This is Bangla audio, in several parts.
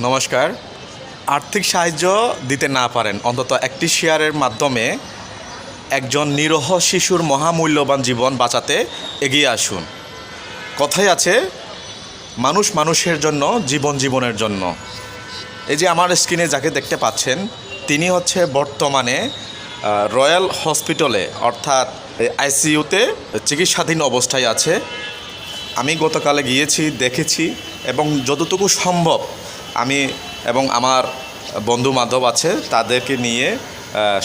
নমস্কার। আর্থিক সাহায্য দিতে না পারেন, অন্তত একটি শেয়ারের মাধ্যমে একজন নিরহ শিশুর মহামূল্যবান জীবন বাঁচাতে এগিয়ে আসুন। কথাই আছে, মানুষ মানুষের জন্য, জীবন জীবনের জন্য। এই যে আমার স্ক্রিনে যাকে দেখতে পাচ্ছেন, তিনি হচ্ছে বর্তমানে রয়্যাল হসপিটালে, অর্থাৎ আইসিইউতে চিকিৎসাধীন অবস্থায় আছে। আমি গতকালে গিয়েছি, দেখেছি, এবং যতটুকু সম্ভব আমি এবং আমার বন্ধু মাধব আছে, তাদেরকে নিয়ে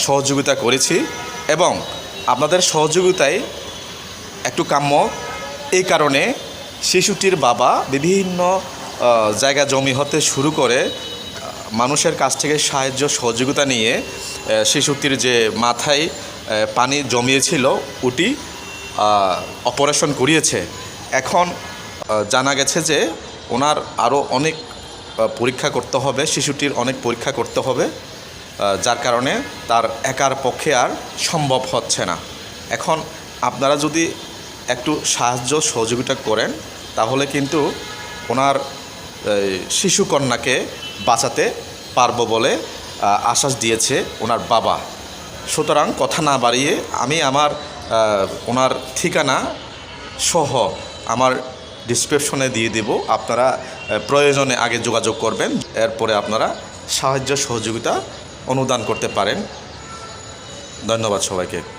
সহযোগিতা করেছি এবং আপনাদের সহযোগিতায় একটু কাম্য। এই কারণে শিশুটির বাবা বিভিন্ন জায়গা জমি হতে শুরু করে মানুষের কাছ থেকে সাহায্য, সহযোগিতা নিয়ে শিশুটির যে মাথায় পানি জমিয়েছিল ওটি অপারেশন করিয়েছে। এখন জানা গেছে যে ওনার আরও অনেক পরীক্ষা করতে হবে, শিশুটির অনেক পরীক্ষা করতে হবে যার কারণে তার একার পক্ষে আর সম্ভব হচ্ছে না। এখন আপনারা যদি একটু সাহায্য, সহযোগিতা করেন, তাহলে কিন্তু ওনার শিশুকন্যাকে বাঁচাতে পারব বলে আশ্বাস দিয়েছে ওনার বাবা। সুতরাং কথা না বাড়িয়ে আমি আমার ওনার ঠিকানা সহ আমার ডিসক্রিপশনে দিয়ে দেব। আপনারা প্রয়োজনে আগে যোগাযোগ করবেন। এরপরে আপনারা সাহায্য সহযোগিতা অনুদান করতে পারেন। ধন্যবাদ সবাইকে।